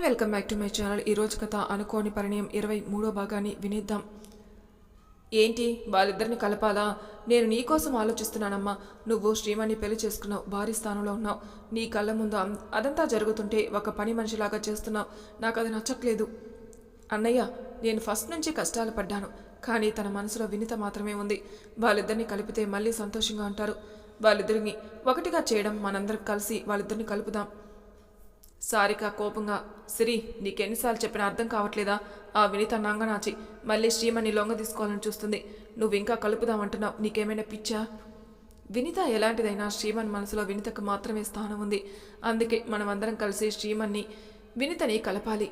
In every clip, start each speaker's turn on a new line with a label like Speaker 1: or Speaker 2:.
Speaker 1: Welcome back to my channel ఈరోజు కథ అనుకోని పరిణయం ఇరవై మూడో భాగాన్ని వినేద్దాం. ఏంటి? వాళ్ళిద్దరిని కలపాలా? నేను నీకోసం ఆలోచిస్తున్నానమ్మా. నువ్వు శ్రీమణి పెళ్ళి చేసుకున్నావు భారీ స్థానంలో ఉన్నావు. నీ కళ్ళ ముందు అదంతా జరుగుతుంటే ఒక పని మనిషిలాగా చేస్తున్నావు. నాకు అది నచ్చట్లేదు. అన్నయ్య నేను ఫస్ట్ నుంచి కష్టాలు పడ్డాను. కానీ తన మనసులో వినిత మాత్రమే ఉంది. వాళ్ళిద్దరిని కలిపితే మళ్ళీ సంతోషంగా ఉంటారు. వాళ్ళిద్దరిని ఒకటిగా చేయడం మనందరం కలిసి వాళ్ళిద్దరిని కలుపుదాం. సారిక కోపంగా సిరి నీకెన్నిసార్లు చెప్పినా అర్థం కావట్లేదా? ఆ వినిత నాంగనాచి మళ్ళీ శ్రీమణి లొంగ తీసుకోవాలని చూస్తుంది. నువ్వు ఇంకా కలుపుదామంటున్నావు నీకేమైనా పిచ్చా? వినిత ఎలాంటిదైనా శ్రీమన్ మనసులో వినితకు మాత్రమే స్థానం ఉంది. అందుకే మనం అందరం కలిసి శ్రీమన్ని వినితని కలపాలి.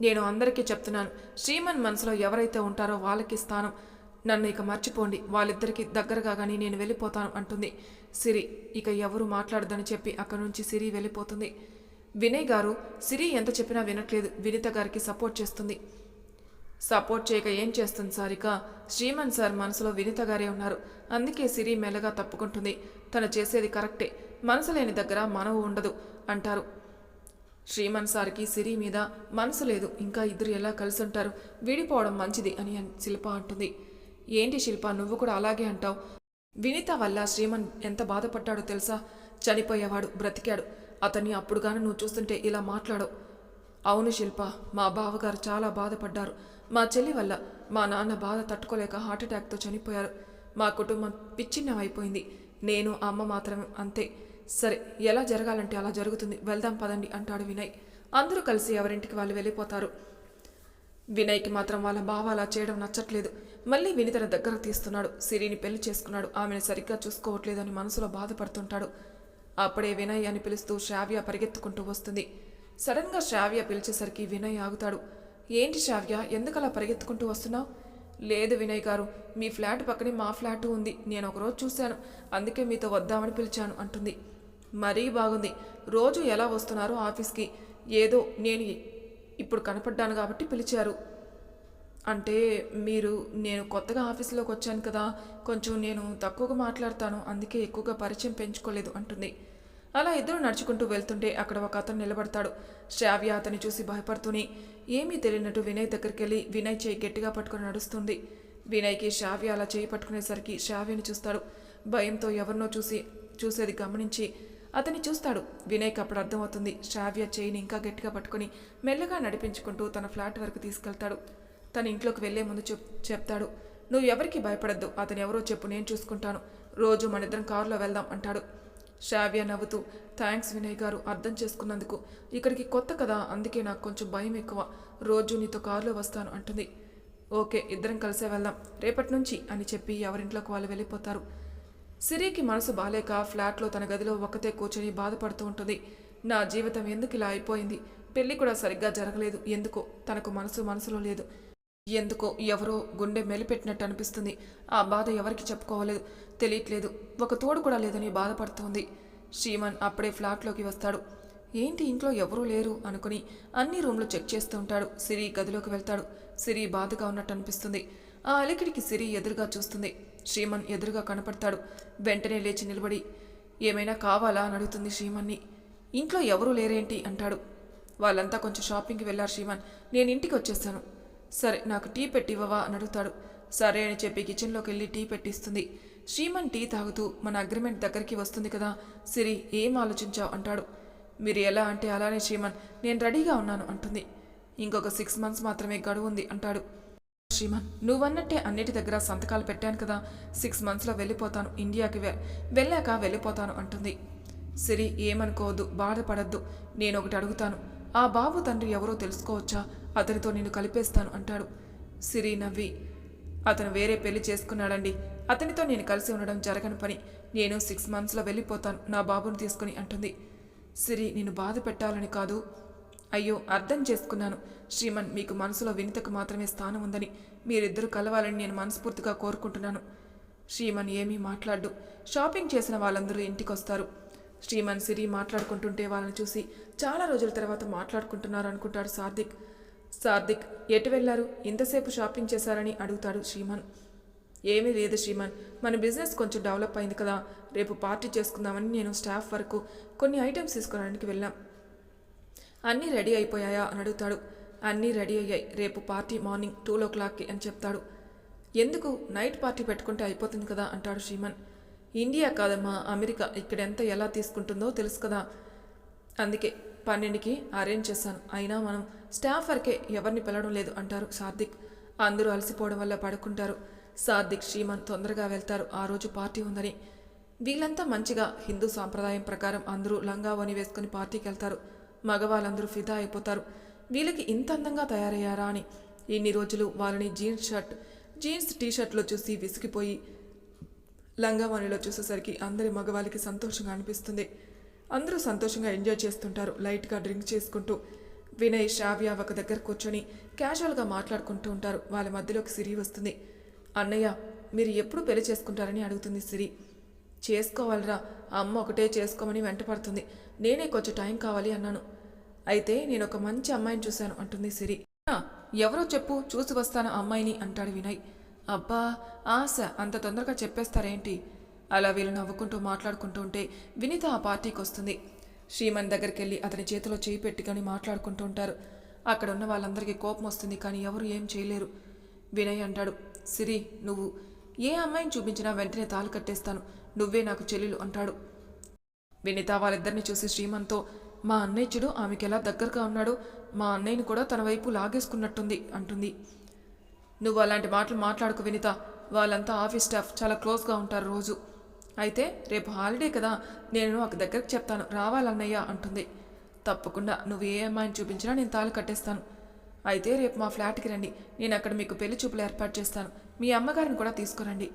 Speaker 1: నేను అందరికీ చెప్తున్నాను శ్రీమన్ మనసులో ఎవరైతే ఉంటారో వాళ్ళకి స్థానం. నన్ను ఇక మర్చిపోండి వాళ్ళిద్దరికీ దగ్గరగా కానీ నేను వెళ్ళిపోతాను అంటుంది. సిరి ఇక ఎవరు మాట్లాడదని చెప్పి అక్కడి నుంచి సిరి వెళ్ళిపోతుంది. వినయ్ గారు సిరి ఎంత చెప్పినా వినట్లేదు. వినిత గారికి సపోర్ట్ చేస్తుంది. సపోర్ట్ చేయక ఏం చేస్తుంది సారిక? శ్రీమన్ సార్ మనసులో వినిత గారే ఉన్నారు. అందుకే సిరి మెల్లగా తప్పుకుంటుంది. తను చేసేది కరెక్టే. మనసు లేని దగ్గర మనవు ఉండదు అంటారు. శ్రీమన్ సార్కి సిరి మీద మనసు లేదు. ఇంకా ఇద్దరు ఎలా కలిసి ఉంటారు విడిపోవడం మంచిది అని శిల్ప అంటుంది. ఏంటి శిల్ప నువ్వు కూడా అలాగే అంటావు? వినిత వల్ల శ్రీమన్ ఎంత బాధపడ్డాడో తెలుసా? చనిపోయేవాడు బ్రతికాడు. అతన్ని అప్పుడుగాను నువ్వు చూస్తుంటే ఇలా మాట్లాడవు. అవును శిల్ప మా బావగారు చాలా బాధపడ్డారు. మా చెల్లి వల్ల మా నాన్న బాధ తట్టుకోలేక హార్ట్అటాక్తో చనిపోయారు. మా కుటుంబం పిచ్చిన్నమైపోయింది నేను అమ్మ మాత్రం అంతే. సరే ఎలా జరగాలంటే అలా జరుగుతుంది. వెళ్దాం పదండి అంటాడు వినయ్. అందరూ కలిసి ఎవరింటికి వాళ్ళు వెళ్ళిపోతారు. వినయ్కి మాత్రం వాళ్ళ బావ అలా చేయడం నచ్చట్లేదు. మళ్ళీ వినితన దగ్గర తీస్తున్నాడు. సిరిని పెళ్ళి చేసుకున్నాడు. ఆమెను సరిగ్గా చూసుకోవట్లేదని మనసులో బాధపడుతుంటాడు. అప్పుడే వినయ్ అని పిలుస్తూ శ్రావ్య పరిగెత్తుకుంటూ వస్తుంది. సడన్గా శ్రావ్య పిలిచేసరికి వినయ్ ఆగుతాడు. ఏంటి శ్రావ్య ఎందుకలా పరిగెత్తుకుంటూ వస్తున్నావు? లేదు వినయ్ గారు మీ ఫ్లాట్ పక్కనే మా ఫ్లాట్ ఉంది. నేను ఒకరోజు చూశాను. అందుకే మీతో వద్దామని పిలిచాను అంటుంది. మరీ బాగుంది. రోజు ఎలా వస్తున్నారో ఆఫీస్కి. ఏదో నేను ఇప్పుడు కనపడ్డాను కాబట్టి పిలిచారు. అంటే మీరు నేను కొత్తగా ఆఫీస్లోకి వచ్చాను కదా. కొంచెం నేను తక్కువగా మాట్లాడతాను. అందుకే ఎక్కువగా పరిచయం పెంచుకోలేదు అంటుంది. అలా ఇద్దరు నడుచుకుంటూ వెళ్తుంటే అక్కడ ఒక అతను నిలబడతాడు. శ్రావ్య అతన్ని చూసి భయపడుతూనే ఏమీ తెలియనట్టు వినయ్ దగ్గరికి వెళ్ళి వినయ్ చేయి గట్టిగా పట్టుకొని నడుస్తుంది. వినయ్కి శ్రావ్య అలా చేయి పట్టుకునేసరికి శ్రావ్యని చూస్తాడు. భయంతో ఎవరినో చూసి చూసేది గమనించి అతన్ని చూస్తాడు. వినయ్కి అప్పుడు అర్థమవుతుంది శ్రావ్య చేయిని ఇంకా గట్టిగా పట్టుకొని మెల్లగా నడిపించుకుంటూ తన ఫ్లాట్ వరకు తీసుకెళ్తాడు. తన ఇంట్లోకి వెళ్ళే ముందు చెప్ చెప్తాడు నువ్వు ఎవరికి భయపడద్దు అతను ఎవరో చెప్పు నేను చూసుకుంటాను. రోజు మన ఇద్దరం కారులో వెళ్దాం అంటాడు. శ్రావ్య నవ్వుతూ థ్యాంక్స్ వినయ్ గారు అర్థం చేసుకున్నందుకు. ఇక్కడికి కొత్త కదా అందుకే నాకు కొంచెం భయం ఎక్కువ. రోజు నీతో కారులో వస్తాను అంటుంది. ఓకే ఇద్దరం కలిసే వెళ్దాం. రేపటి నుంచి అని చెప్పి ఎవరింట్లోకి వాళ్ళు వెళ్ళిపోతారు. సిరికి మనసు బాలేక ఫ్లాట్లో తన గదిలో ఒక్కతే కూర్చొని బాధపడుతూ ఉంటుంది. నా జీవితం ఎందుకు ఇలా అయిపోయింది? పెళ్ళి కూడా సరిగ్గా జరగలేదు. ఎందుకో? తనకు మనసు మనసులో లేదు. ఎందుకో ఎవరో గుండె మెలిపెట్టినట్టు అనిపిస్తుంది. ఆ బాధ ఎవరికి చెప్పుకోవలేదు తెలియట్లేదు. ఒక తోడు కూడా లేదని బాధపడుతోంది. శ్రీమన్ అప్పుడే ఫ్లాట్లోకి వస్తాడు. ఏంటి ఇంట్లో ఎవరూ లేరు అనుకుని అన్ని రూమ్లు చెక్ చేస్తూ ఉంటాడు. సిరి గదిలోకి వెళ్తాడు. సిరి బాధగా ఉన్నట్టు అనిపిస్తుంది. ఆ అలికిడికి సిరి ఎదురుగా చూస్తుంది. శ్రీమన్ ఎదురుగా కనపడతాడు. వెంటనే లేచి నిలబడి ఏమైనా కావాలా? అని అడుగుతుంది శ్రీమన్ని. ఇంట్లో ఎవరూ లేరేంటి? అంటాడు. వాళ్ళంతా కొంచెం షాపింగ్కి వెళ్ళారు శ్రీమన్. నేను ఇంటికి వచ్చేస్తాను సరే నాకు టీ పెట్టి ఇవ్వవా అని అడుగుతాడు. సరే అని చెప్పి కిచెన్లోకి వెళ్ళి టీ పెట్టిస్తుంది. శ్రీమన్ టీ తాగుతూ మన అగ్రిమెంట్ దగ్గరికి వస్తుంది కదా. సిరి ఏం ఆలోచించావు? అంటాడు. మీరు ఎలా అంటే అలానే శ్రీమన్ నేను రెడీగా ఉన్నాను అంటుంది. ఇంకొక సిక్స్ మంత్స్ మాత్రమే గడువు ఉంది అంటాడు. శ్రీమన్ నువ్వన్నట్టే అన్నిటి దగ్గర సంతకాలు పెట్టాను కదా. సిక్స్ మంత్స్లో వెళ్ళిపోతాను. ఇండియాకి వె వెళ్ళాక వెళ్ళిపోతాను అంటుంది. సిరి ఏమనుకోవద్దు బాధపడద్దు. నేను ఒకటి అడుగుతాను. ఆ బాబు తండ్రి ఎవరో తెలుసుకోవచ్చా? అతనితో నేను కలిపేస్తాను అంటాడు. సిరి నవ్వి అతను వేరే పెళ్ళి చేసుకున్నాడండి. అతనితో నేను కలిసి ఉండడం జరగని పని. నేను సిక్స్ మంత్స్లో వెళ్ళిపోతాను. నా బాబుని తీసుకుని అంటుంది. సిరి నేను బాధ పెట్టాలని కాదు. అయ్యో అర్థం చేసుకున్నాను. శ్రీమన్ మీకు మనసులో వినితకు మాత్రమే స్థానం ఉందని. మీరిద్దరూ కలవాలని నేను మనస్ఫూర్తిగా కోరుకుంటున్నాను. శ్రీమన్ ఏమీ మాట్లాడు షాపింగ్ చేసిన వాళ్ళందరూ ఇంటికొస్తారు. శ్రీమన్ సిరి మాట్లాడుకుంటుంటే వాళ్ళని చూసి చాలా రోజుల తర్వాత మాట్లాడుకుంటున్నారు అనుకుంటాడు సార్థిక్. సార్థిక్ ఎటు వెళ్ళారు? ఇంతసేపు షాపింగ్ చేశారని అడుగుతాడు శ్రీమన్. ఏమీ లేదు శ్రీమన్. మన బిజినెస్ కొంచెం డెవలప్ అయింది కదా. రేపు పార్టీ చేసుకుందామని నేను స్టాఫ్ వరకు కొన్ని ఐటమ్స్ తీసుకోవడానికి వెళ్ళాం. అన్నీ రెడీ అయిపోయాయా అని అడుగుతాడు. అన్నీ రెడీ అయ్యాయి. రేపు పార్టీ మార్నింగ్ టూ ఓ క్లాక్కి అని చెప్తాడు. ఎందుకు? నైట్ పార్టీ పెట్టుకుంటే అయిపోతుంది కదా అంటాడు శ్రీమన్. ఇండియా కాదమ్మా అమెరికా ఇక్కడ ఎంత ఎలా తీసుకుంటుందో తెలుసు కదా. అందుకే పన్నెండుకి అరేంజ్ చేశాను. అయినా మనం స్టాఫ్ వరకే ఎవరిని పిలవడం లేదు అంటారు సార్థిక్. అందరూ అలసిపోవడం వల్ల పడుకుంటారు. సార్థిక్ శ్రీమాన్ తొందరగా వెళ్తారు. ఆ రోజు పార్టీ ఉందని. వీళ్ళంతా మంచిగా హిందూ సాంప్రదాయం ప్రకారం అందరూ లంగావని వేసుకుని పార్టీకి వెళ్తారు. మగవాళ్ళందరూ ఫిదా అయిపోతారు. వీళ్ళకి ఇంత అందంగా తయారయ్యారా అని. ఇన్ని రోజులు వాళ్ళని జీన్స్ షర్ట్ జీన్స్ టీషర్ట్లో చూసి విసిగిపోయి లంగావాణిలో చూసేసరికి అందరి మగవాళ్ళకి సంతోషంగా అనిపిస్తుంది. అందరూ సంతోషంగా ఎంజాయ్ చేస్తుంటారు లైట్గా డ్రింక్ చేసుకుంటూ. వినయ్ శ్రావ్య ఒక దగ్గర కూర్చొని క్యాజువల్గా మాట్లాడుకుంటూ ఉంటారు. వాళ్ళ మధ్యలోకి సిరి వస్తుంది. అన్నయ్య మీరు ఎప్పుడు పెళ్ళి చేసుకుంటారని అడుగుతుంది సిరి. చేసుకోవాలిరా అమ్మ ఒకటే చేసుకోమని వెంటపడుతుంది. నేనే కొంచెం టైం కావాలి అన్నాను. అయితే నేను ఒక మంచి అమ్మాయిని చూశాను అంటుంది సిరి. ఎవరో చెప్పు చూసి వస్తాను ఆ అమ్మాయిని అంటాడు వినయ్. అబ్బా ఆశ అంత తొందరగా చెప్పేస్తారేంటి? అలా వీళ్ళు నవ్వుకుంటూ మాట్లాడుకుంటూ ఉంటే వినిత ఆ పార్టీకి వస్తుంది శ్రీమన్ దగ్గరికి వెళ్ళి అతని చేతిలో చేయి పెట్టుకొని మాట్లాడుకుంటూ ఉంటారు. అక్కడ ఉన్న వాళ్ళందరికీ కోపం వస్తుంది కానీ ఎవరు ఏం చేయలేరు. వినయ్ అంటాడు సిరి నువ్వు ఏ అమ్మాయిని చూపించినా వెంటనే తాళి కట్టేస్తాను. నువ్వే నాకు చెల్లెలు అంటాడు. వినిత వాళ్ళిద్దరిని చూసి శ్రీమంతో మా అన్నయ్య చూడు ఆమెకి ఎలా దగ్గరగా ఉన్నాడో మా అన్నయ్యని కూడా తన వైపు లాగేసుకున్నట్టుంది అంటుంది. నువ్వు అలాంటి మాటలు మాట్లాడుకు వినిత. వాళ్ళంతా ఆఫీస్ స్టాఫ్ చాలా క్లోజ్గా ఉంటారు రోజు. అయితే రేపు హాలిడే కదా నేను ఒక దగ్గరకు చెప్తాను. రావాలన్నయ్య అంటుంది. తప్పకుండా నువ్వు ఏ అమ్మాయిని చూపించినా నేను తాళి కట్టేస్తాను. అయితే రేపు మా ఫ్లాట్కి రండి. నేను అక్కడ మీకు పెళ్ళి చూపులు ఏర్పాటు చేస్తాను. మీ అమ్మగారిని కూడా తీసుకురండి.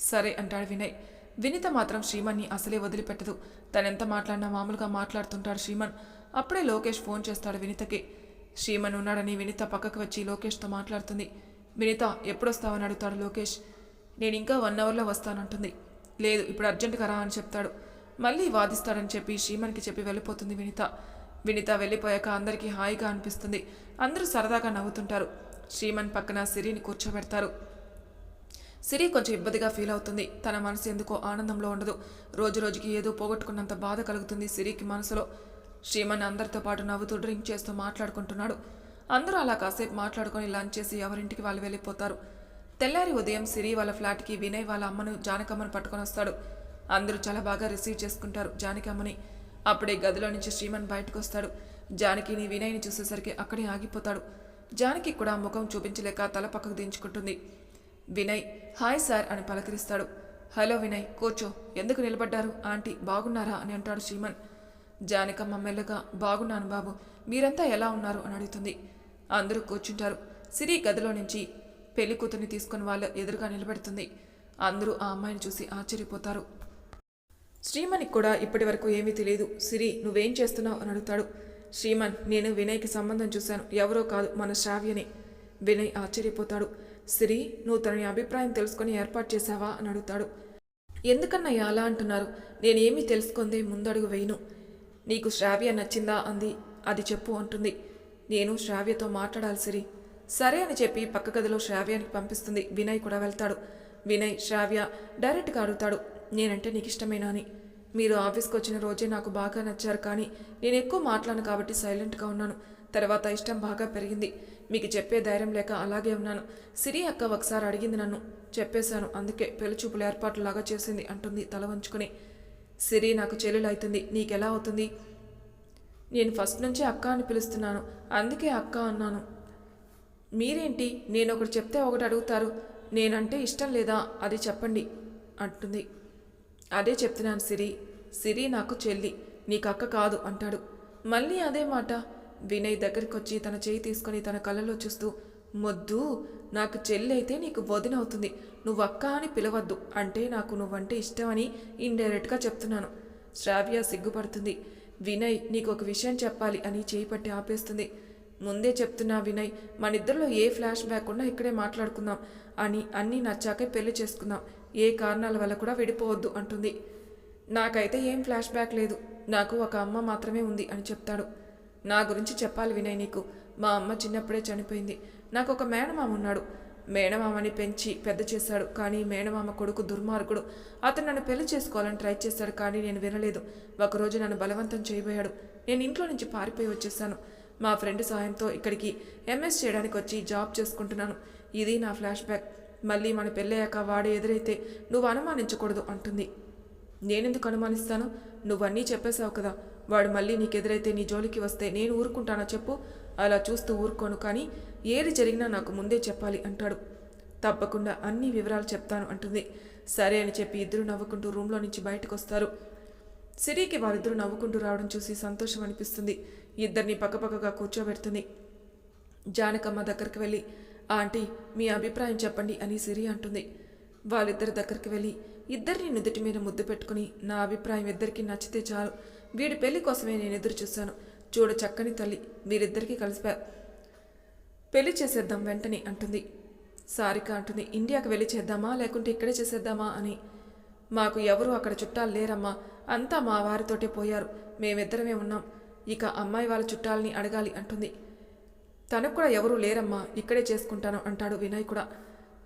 Speaker 1: సరే అంటాడు వినయ్. వినిత మాత్రం శ్రీమన్ని అసలే వదిలిపెట్టదు. తనెంత మాట్లాడినా మామూలుగా మాట్లాడుతుంటాడు శ్రీమన్. అప్పుడే లోకేష్ ఫోన్ చేస్తాడు వినితకి. శ్రీమన్ ఉన్నాడని వినిత పక్కకు వచ్చి లోకేష్తో మాట్లాడుతుంది. వినిత ఎప్పుడొస్తావని అడుగుతాడు లోకేష్. నేను ఇంకా వన్ అవర్లో వస్తానంటుంది. లేదు ఇప్పుడు అర్జెంటుగా రా అని చెప్తాడు. మళ్ళీ వాదిస్తాడని చెప్పి శ్రీమన్కి చెప్పి వెళ్ళిపోతుంది వినిత. వినిత వెళ్ళిపోయాక అందరికీ హాయిగా అనిపిస్తుంది. అందరూ సరదాగా నవ్వుతుంటారు. శ్రీమన్ పక్కన సిరిని కూర్చోబెడతారు. సిరి కొంచెం ఇబ్బందిగా ఫీల్ అవుతుంది. తన మనసు ఎందుకో ఆనందంలో ఉండదు. రోజు రోజుకి ఏదో పోగొట్టుకున్నంత బాధ కలుగుతుంది సిరికి మనసులో. శ్రీమన్ అందరితో పాటు నవ్వుతూ డ్రింక్ చేస్తూ మాట్లాడుకుంటున్నాడు. అందరూ అలా కాసేపు మాట్లాడుకొని లంచ్ చేసి ఎవరింటికి వాళ్ళు వెళ్ళిపోతారు. తెల్లారి ఉదయం సిరి వాళ్ళ ఫ్లాట్కి వినయ్ వాళ్ళ అమ్మను జానకమ్మను పట్టుకొని వస్తాడు. అందరూ చాలా బాగా రిసీవ్ చేసుకుంటారు జానకమ్మని. అప్పుడే గదిలో నుంచి శ్రీమన్ బయటకు వస్తాడు. జానకిని వినయ్ని చూసేసరికి అక్కడే ఆగిపోతాడు. జానకి కూడా ముఖం చూపించలేక తల పక్కకు దించుకుంటుంది. వినయ్ హాయ్ సార్ అని పలకరిస్తాడు. హలో వినయ్ కూర్చో. ఎందుకు నిలబడ్డారు? ఆంటీ బాగున్నారా? అని అంటాడు శ్రీమన్. జానకమ్మ మెల్లగా బాగున్నాను బాబు. మీరంతా ఎలా ఉన్నారు? అని అడుగుతుంది. అందరూ కూర్చుంటారు. సిరి గదిలో నుంచి పెళ్ళి కూతుర్ని తీసుకుని వాళ్ళ ఎదురుగా నిలబెడుతుంది. అందరూ ఆ అమ్మాయిని చూసి ఆశ్చర్యపోతారు. శ్రీమన్కి కూడా ఇప్పటి వరకు ఏమీ తెలియదు. సిరి నువ్వేం చేస్తున్నావు? అని అడుగుతాడు. శ్రీమన్ నేను వినయ్కి సంబంధం చూశాను. ఎవరో కాదు మన శ్రావ్యని. వినయ్ ఆశ్చర్యపోతాడు. సిరి నువ్వు తనని అభిప్రాయం తెలుసుకొని ఏర్పాటు చేశావా? అని అడుగుతాడు. ఎందుకన్నా అలా అంటున్నారు? నేనేమీ తెలుసుకుందే ముందడుగు వేయను. నీకు శ్రావ్య నచ్చిందా? అంది. అది చెప్పు అంటుంది. నేను శ్రావ్యతో మాట్లాడాలి సిరి. సరే అని చెప్పి పక్క గదిలో శ్రావ్యానికి పంపిస్తుంది. వినయ్ కూడా వెళ్తాడు. వినయ్ శ్రావ్య డైరెక్ట్గా అడుగుతాడు. నేనంటే నీకు ఇష్టమేనా అని. మీరు ఆఫీస్కి వచ్చిన రోజే నాకు బాగా నచ్చారు కానీ నేను ఎక్కువ మాట్లాడను కాబట్టి సైలెంట్గా ఉన్నాను. తర్వాత ఇష్టం బాగా పెరిగింది. మీకు చెప్పే ధైర్యం లేక అలాగే ఉన్నాను. సిరి అక్క ఒకసారి అడిగింది నన్ను. చెప్పేశాను. అందుకే పెళ్ళిచూపుల ఏర్పాట్లు లాగా చేసింది అంటుంది తల వంచుకొని. సిరి నాకు చెల్లెలు అవుతుంది నీకెలా అవుతుంది? నేను ఫస్ట్ నుంచి అక్క అని పిలుస్తున్నాను. అందుకే అక్క అన్నాను. మీరేంటి? నేను ఒకటి చెప్తే ఒకటి అడుగుతారు. నేనంటే ఇష్టం లేదా? అది చెప్పండి అంటుంది. అదే చెప్తున్నాను సిరి. సిరి నాకు చెల్లి నీకు అక్క కాదు అంటాడు. మళ్ళీ అదే మాట. వినయ్ దగ్గరికి వచ్చి తన చేయి తీసుకొని తన కళ్ళలో చూస్తూ మొద్దు నాకు చెల్లి అయితే నీకు వదినవుతుంది నువ్వు అక్క అని పిలవద్దు. అంటే నాకు నువ్వంటే ఇష్టమని ఇండైరెక్ట్గా చెప్తున్నాను. శ్రావ్య సిగ్గుపడుతుంది. వినయ్ నీకు ఒక విషయం చెప్పాలి అని చేయి పట్టి ఆపేస్తుంది. ముందే చెప్తున్నా వినయ్ మనిద్దరిలో ఏ ఫ్లాష్ బ్యాక్ ఉన్నా ఇక్కడే మాట్లాడుకుందాం అని అన్నీ నచ్చాకే పెళ్ళి చేసుకుందాం. ఏ కారణాల వల్ల కూడా విడిపోవద్దు అంటుంది. నాకైతే ఏం ఫ్లాష్ బ్యాక్ లేదు. నాకు ఒక అమ్మ మాత్రమే ఉంది అని చెప్తాడు. నా గురించి చెప్పాలి వినయ్ నీకు. మా అమ్మ చిన్నప్పుడే చనిపోయింది. నాకు ఒక మేనమామ ఉన్నాడు. మేనమామని పెంచి పెద్ద చేశాడు కానీ మేనమామ కొడుకు దుర్మార్గుడు. అతను నన్ను పెళ్ళి చేసుకోవాలని ట్రై చేశాడు కానీ నేను వినలేదు. ఒకరోజు నన్ను బలవంతం చేయబోయాడు. నేను ఇంట్లో నుంచి పారిపోయి వచ్చేసాను మా ఫ్రెండ్ సాయంతో ఇక్కడికి ఎంఎస్ చేయడానికి వచ్చి జాబ్ చేసుకుంటున్నాను. ఇది నా ఫ్లాష్ బ్యాక్. మళ్ళీ మన పెళ్ళయ్యాక వాడు ఎదురైతే నువ్వు అనుమానించకూడదు అంటుంది. నేనెందుకు అనుమానిస్తాను? నువ్వన్నీ చెప్పేశావు కదా. వాడు మళ్ళీ నీకు ఎదురైతే నీ జోలికి వస్తే నేను ఊరుకుంటానా చెప్పు? అలా చూస్తూ ఊరుకోను కానీ ఏది జరిగినా నాకు ముందే చెప్పాలి అంటాడు. తప్పకుండా అన్ని వివరాలు చెప్తాను అంటుంది. సరే అని చెప్పి ఇద్దరు నవ్వుకుంటూ రూమ్లో నుంచి బయటకు వస్తారు సిరికి వారిద్దరూ నవ్వుకుంటూ రావడం చూసి సంతోషం అనిపిస్తుంది. ఇద్దరిని పక్కపక్కగా కూర్చోబెడుతుంది. జానకమ్మ దగ్గరికి వెళ్ళి ఆంటీ మీ అభిప్రాయం చెప్పండి అని సిరి అంటుంది. వాళ్ళిద్దరి దగ్గరికి వెళ్ళి ఇద్దరిని నుదుటి మీద ముద్దు పెట్టుకుని నా అభిప్రాయం ఇద్దరికి నచ్చితే చాలు. వీడి పెళ్ళి కోసమే నేను ఎదురు చూశాను. చూడు చక్కని తల్లి మీరిద్దరికీ కలిసి పెళ్ళి చేసేద్దాం వెంటనే అంటుంది. సారిక అంటుంది ఇండియాకి వెళ్ళి చేద్దామా లేకుంటే ఇక్కడే చేసేద్దామా అని. మాకు ఎవరు అక్కడ చుట్టాలు లేరమ్మా అంతా మా వారితోటే పోయారు మేమిద్దరమే ఉన్నాం. ఇక అమ్మాయి వాళ్ళ చుట్టాలని అడగాలి అంటుంది. తనకు కూడా ఎవరూ లేరమ్మా ఇక్కడే చేసుకుంటాను అంటాడు వినయ్ కూడా.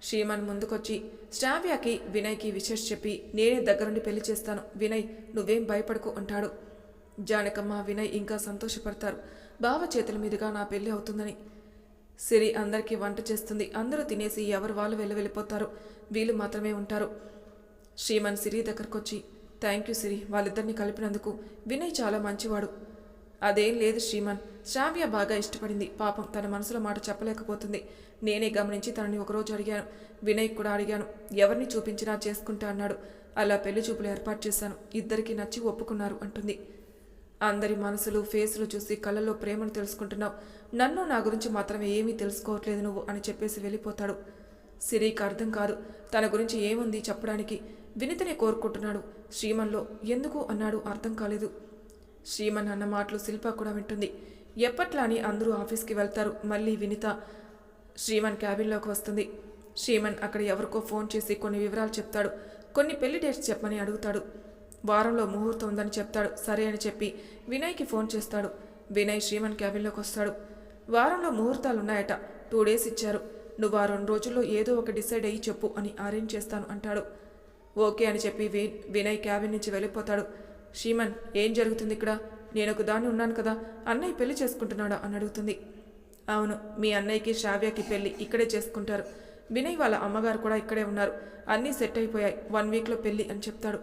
Speaker 1: శ్రీమన్ ముందుకొచ్చి శ్రావ్యకి వినయ్కి విశేష్ చెప్పి నేనే దగ్గరుండి పెళ్ళి చేస్తాను వినయ్ నువ్వేం భయపడకు అంటాడు. జానకమ్మ వినయ్ ఇంకా సంతోషపడతారు. బావ చేతుల మీదుగా నా పెళ్ళి అవుతుందని. సిరి అందరికీ వంట చేస్తుంది. అందరూ తినేసి ఎవరు వాళ్ళు వెళ్ళి వెళ్ళిపోతారు. వీళ్ళు మాత్రమే ఉంటారు. శ్రీమన్ సిరి దగ్గరకొచ్చి థ్యాంక్ యూ సిరి వాళ్ళిద్దరిని కలిపినందుకు వినయ్ చాలా మంచివాడు. అదేం లేదు శ్రీమన్. శ్రావ్య బాగా ఇష్టపడింది. పాపం తన మనసులో మాట చెప్పలేకపోతుంది. నేనే గమనించి తనని ఒకరోజు అడిగాను. వినయ్ కూడా అడిగాను. ఎవరిని చూపించినా చేసుకుంటా అన్నాడు. అలా పెళ్ళి చూపులు ఏర్పాటు చేశాను. ఇద్దరికి నచ్చి ఒప్పుకున్నారు అంటుంది. అందరి మనసులు ఫేసులు చూసి కళ్ళల్లో ప్రేమను తెలుసుకుంటున్నావు. నన్ను నా గురించి మాత్రమే ఏమీ తెలుసుకోవట్లేదు నువ్వు అని చెప్పేసి వెళ్ళిపోతాడు. సిరికి అర్థం కాదు. తన గురించి ఏముంది చెప్పడానికి? వినితనే కోరుకుంటున్నాడు. శ్రీమన్లో ఎందుకు అన్నాడు అర్థం కాలేదు. శ్రీమన్ అన్న మాటలు శిల్ప కూడా వింటుంది. ఎప్పట్లాని అందరూ ఆఫీస్కి వెళ్తారు. మళ్ళీ వినిత శ్రీమన్ క్యాబిన్లోకి వస్తుంది. శ్రీమన్ అక్కడ ఎవరికో ఫోన్ చేసి కొన్ని వివరాలు చెప్తాడు. కొన్ని పెళ్ళి డేట్స్ చెప్పమని అడుగుతాడు. వారంలో ముహూర్తం ఉందని చెప్తాడు. సరే అని చెప్పి వినయ్కి ఫోన్ చేస్తాడు. వినయ్ శ్రీమన్ క్యాబిన్లోకి వస్తాడు. వారంలో ముహూర్తాలు ఉన్నాయట టూ డేస్ ఇచ్చారు. నువ్వు ఆ రెండు రోజుల్లో ఏదో ఒక డిసైడ్ అయ్యి చెప్పు అని అరేంజ్ చేస్తాను అంటాడు. ఓకే అని చెప్పి వి వినయ్ క్యాబిన్ నుంచి వెళ్ళిపోతాడు. శ్రీమన్ ఏం జరుగుతుంది ఇక్కడ? నేను ఒక దాన్ని ఉన్నాను కదా. అన్నయ్య పెళ్ళి చేసుకుంటున్నాడా? అని అడుగుతుంది. అవును మీ అన్నయ్యకి శ్రావ్యకి పెళ్ళి ఇక్కడే చేసుకుంటారు. వినయ్ వాళ్ళ అమ్మగారు కూడా ఇక్కడే ఉన్నారు. అన్నీ సెట్ అయిపోయాయి. వన్ వీక్లో పెళ్ళి అని చెప్తాడు.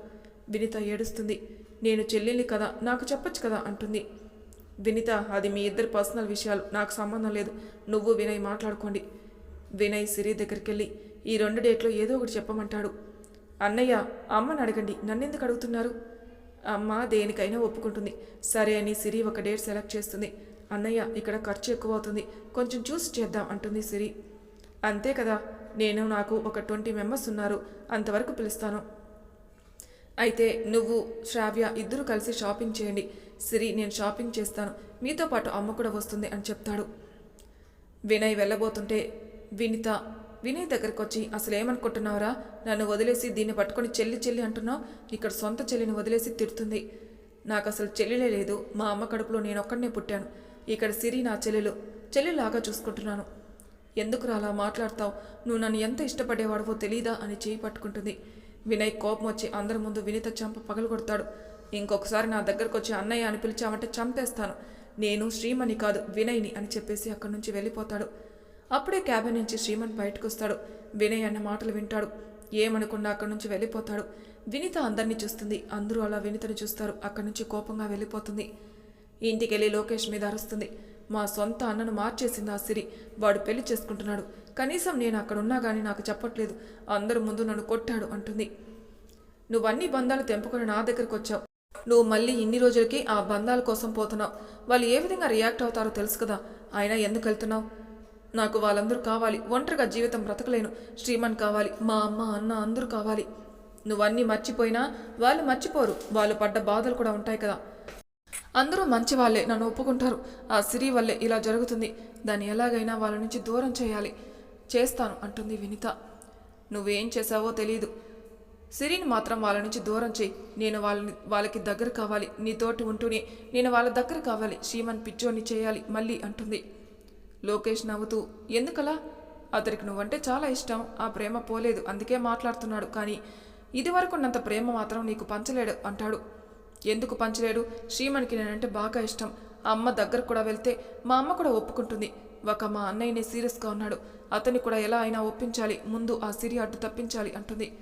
Speaker 1: వినిత ఏడుస్తుంది. నేను చెల్లెల్ని కదా నాకు చెప్పొచ్చు కదా అంటుంది. వినిత అది మీ ఇద్దరు పర్సనల్ విషయాలు నాకు సంబంధం లేదు. నువ్వు వినయ్ మాట్లాడుకోండి. వినయ్ సిరి దగ్గరికి వెళ్ళి ఈ రెండు డేట్లో ఏదో ఒకటి చెప్పమంటాడు. అన్నయ్య అమ్మని అడగండి నన్నెందుకు అడుగుతున్నారు? అమ్మ దేనికైనా ఒప్పుకుంటుంది. సరే అని సిరి ఒక డేట్ సెలెక్ట్ చేస్తుంది. అన్నయ్య ఇక్కడ ఖర్చు ఎక్కువ అవుతుంది కొంచెం చూసి చేద్దాం అంటుంది సిరి. అంతే కదా నేను నాకు ఒక ట్వంటీ మెంబర్స్ ఉన్నారు అంతవరకు పిలుస్తాను. అయితే నువ్వు శ్రావ్య ఇద్దరు కలిసి షాపింగ్ చేయండి. సిరి నేను షాపింగ్ చేస్తాను. మీతో పాటు అమ్మ కూడా వస్తుంది అని చెప్తాడు. వినయ్ వెళ్ళబోతుంటే వినిత వినయ్ దగ్గరకు వచ్చి అసలు ఏమనుకుంటున్నావురా? నన్ను వదిలేసి దీన్ని పట్టుకొని చెల్లి చెల్లి అంటున్నావు? ఇక్కడ సొంత చెల్లిని వదిలేసి తిడుతుంది. నాకు అసలు చెల్లెలే లేదు. మా అమ్మ కడుపులో నేను ఒక్కడనే పుట్టాను. ఇక్కడ సిరి నా చెల్లెలు. చెల్లెలాగా చూసుకుంటున్నాను. ఎందుకు అలా మాట్లాడతావు? నువ్వు నన్ను ఎంత ఇష్టపడేవాడివో తెలీదా? అని చేయి పట్టుకుంటుంది. వినయ్ కోపం వచ్చి అందరి ముందు వినిత చంప పగలగొడతాడు. ఇంకొకసారి నా దగ్గరకు వచ్చి అన్నయ్య అని పిలిచామంటే చంపేస్తాను. నేను శ్రీమణి కాదు వినయ్ని అని చెప్పేసి అక్కడి నుంచి వెళ్ళిపోతాడు. అప్పుడే క్యాబిన్ నుంచి శ్రీమన్ బయటకు వస్తాడు వినయ్ అన్న మాటలు వింటాడు. ఏమనుకున్నా అక్కడి నుంచి వెళ్ళిపోతాడు. వినిత అందరినీ చూస్తుంది. అందరూ అలా వినితను చూస్తారు. అక్కడి నుంచి కోపంగా వెళ్ళిపోతుంది. ఇంటికెళ్ళి లోకేష్ మీద అరుస్తుంది. మా సొంత అన్నను మార్చేసింది ఆ సిరి. వాడు పెళ్ళి చేసుకుంటున్నాడు. కనీసం నేను అక్కడ ఉన్నా కానీ నాకు చెప్పట్లేదు. అందరి ముందు నన్ను కొట్టాడు అంటుంది. నువ్వన్నీ బంధాలు తెంపుకొని నా దగ్గరకు వచ్చావు. నువ్వు మళ్ళీ ఇన్ని రోజులకి ఆ బంధాల కోసం పోతున్నావు. వాళ్ళు ఏ విధంగా రియాక్ట్ అవుతారో తెలుసు కదా. అయినా ఎందుకు వెళ్తున్నావు? నాకు వాళ్ళందరూ కావాలి. ఒంటరిగా జీవితం బ్రతకలేను. శ్రీమన్ కావాలి. మా అమ్మ అన్న అందరూ కావాలి. నువ్వన్నీ మర్చిపోయినా వాళ్ళు మర్చిపోరు. వాళ్ళు పడ్డ బాధలు కూడా ఉంటాయి కదా. అందరూ మంచి వాళ్ళే నన్ను ఒప్పుకుంటారు. ఆ సిరి వల్లే ఇలా జరుగుతుంది. దాన్ని ఎలాగైనా వాళ్ళ నుంచి దూరం చేయాలి. చేస్తాను అంటుంది వినిత. నువ్వేం చేసావో తెలియదు సిరిని మాత్రం వాళ్ళ నుంచి దూరం చేయి. నేను వాళ్ళని వాళ్ళకి దగ్గర కావాలి. నీతోటి ఉంటూనే నేను వాళ్ళ దగ్గర కావాలి. శ్రీమన్ పిచ్చోని చేయాలి మళ్ళీ అంటుంది. లోకేష్ నవ్వుతూ ఎందుకలా? అతనికి నువ్వంటే చాలా ఇష్టం. ఆ ప్రేమ పోలేదు. అందుకే మాట్లాడుతున్నాడు. కానీ ఇదివరకున్నంత ప్రేమ మాత్రం నీకు పంచలేడు అంటాడు. ఎందుకు పంచలేడు? శ్రీమన్కి నేనంటే బాగా ఇష్టం. ఆ అమ్మ దగ్గర కూడా వెళ్తే మా అమ్మ కూడా ఒప్పుకుంటుంది. ఒక మా అన్నయ్యని సీరియస్గా ఉన్నాడు. అతన్ని కూడా ఎలా అయినా ఒప్పించాలి. ముందు ఆ సిరి అడ్డు తప్పించాలి అంటుంది.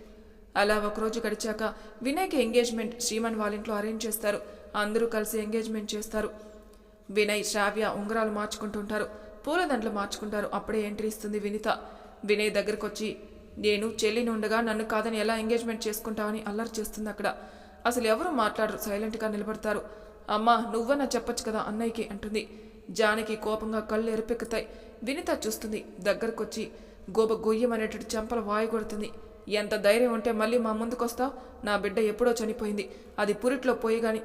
Speaker 1: అలా ఒకరోజు గడిచాక వినయ్కి ఎంగేజ్మెంట్ శ్రీమన్ వాళ్ళ ఇంట్లో అరేంజ్ చేస్తారు. అందరూ కలిసి ఎంగేజ్మెంట్ చేస్తారు. వినయ్ శ్రావ్య ఉంగరాలు మార్చుకుంటుంటారు పూలదండలు మార్చుకుంటారు. అప్పుడే ఎంట్రీ ఇస్తుంది వినిత. వినయ్ దగ్గరకు వచ్చి నేను చెల్లిని ఉండగా నన్ను కాదని ఎలా ఎంగేజ్మెంట్ చేసుకుంటావని అల్లరి చేస్తుంది అక్కడ. అసలు ఎవరు మాట్లాడరు. సైలెంట్గా నిలబడతారు. అమ్మా నువ్వన్నా చెప్పొచ్చు కదా అన్నయ్యకి అంటుంది. జానకి కోపంగా కళ్ళు ఎరుపెక్కుతాయి. వినిత చూస్తుంది. దగ్గరకొచ్చి గోబ గొయ్యమనేటట్టు చెంపల వాయు కొడుతుంది. ఎంత ధైర్యం ఉంటే మళ్ళీ మా ముందుకొస్తావు? నా బిడ్డ ఎప్పుడో చనిపోయింది. అది పురిట్లో పోయి గాని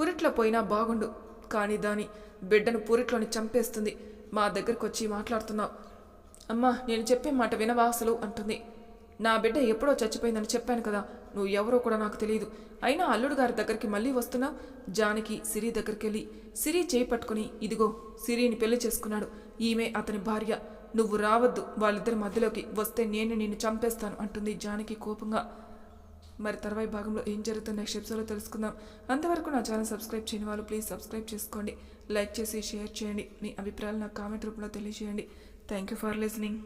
Speaker 1: పురిట్లో పోయినా బాగుండు. కానీ దాని బిడ్డను పురిట్లోని చంపేస్తుంది. మా దగ్గరకు వచ్చి మాట్లాడుతున్నావు. అమ్మా నేను చెప్పే మాట వినవా అసలు? అంటుంది. నా బిడ్డ ఎప్పుడో చచ్చిపోయిందని చెప్పాను కదా. నువ్వు ఎవరో కూడా నాకు తెలియదు. అయినా అల్లుడు గారి దగ్గరికి మళ్ళీ వస్తున్నా జానకి సిరి దగ్గరికి వెళ్ళి సిరి చేయి పట్టుకుని ఇదిగో సిరిని పెళ్ళి చేసుకున్నాడు. ఈమె అతని భార్య. నువ్వు రావద్దు వాళ్ళిద్దరి మధ్యలోకి వస్తే నేను నిన్ను చంపేస్తాను అంటుంది జానకి కోపంగా. మరి తర్వాయి భాగంలో ఏం జరుగుతుందో నెక్స్ట్ ఎపిసోడ్లో తెలుసుకుందాం. అంతవరకు నా ఛానల్ సబ్స్క్రైబ్ చేయని వాళ్ళు ప్లీజ్ సబ్స్క్రైబ్ చేసుకోండి. లైక్ చేసి షేర్ చేయండి. మీ అభిప్రాయాలు నాకు కామెంట్ రూపంలో తెలియజేయండి. Thank you for listening